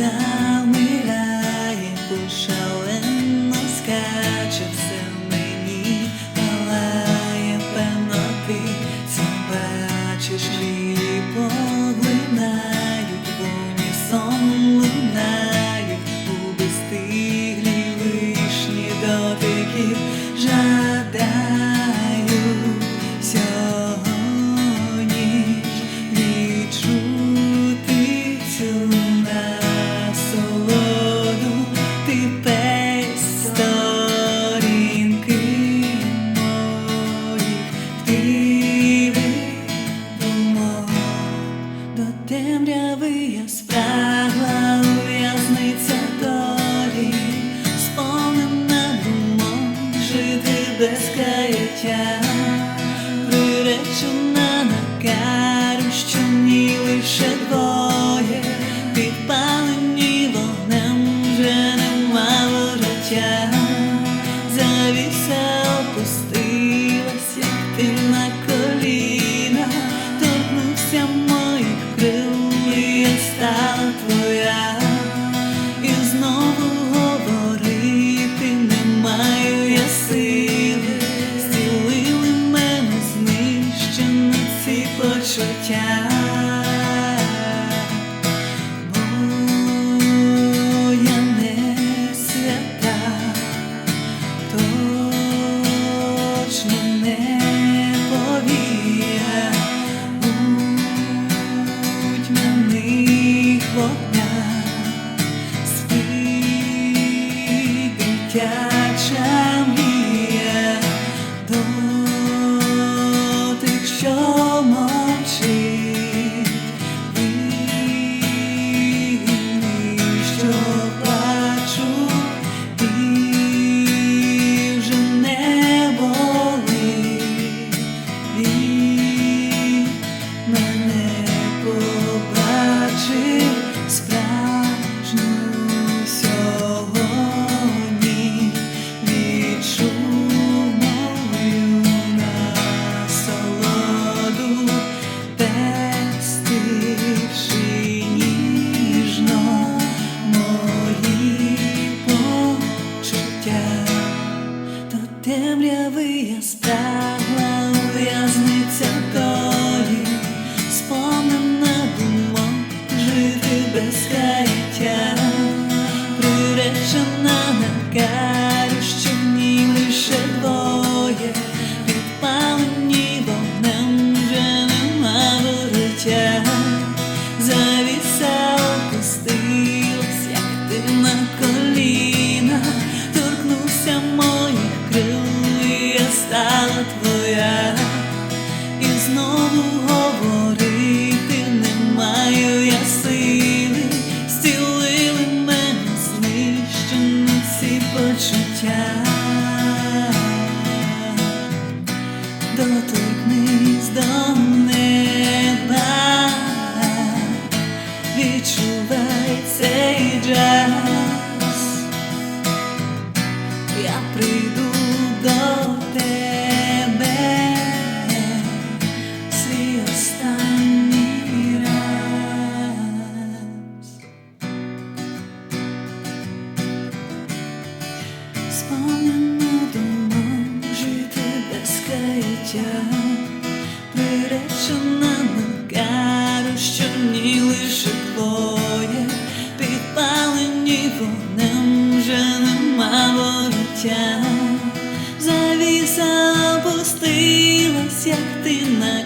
사 приречена на кару, що ні лише двоє, підпалені вогнем вже нема вороття. Завіса опустилась, як ти на коліна, торкнувся моїх крил, і я стала твоя, ці спрагла в'язниця долі, думок жити без каяття, приречена на ні лише двоє, підпалені вогнем вже нема вороття. Завіса як ти на торкнувся моїх крил, твоя, і знову говорити не маю я сили, стілили мене знищені ці почуття. Доторкнись до неба, відчувай цей джаз. Я прийду каяття, приречена на кару, що ні лише твоє, підпалені вогнем вже нема вороття. Завіса опустилась, як ти на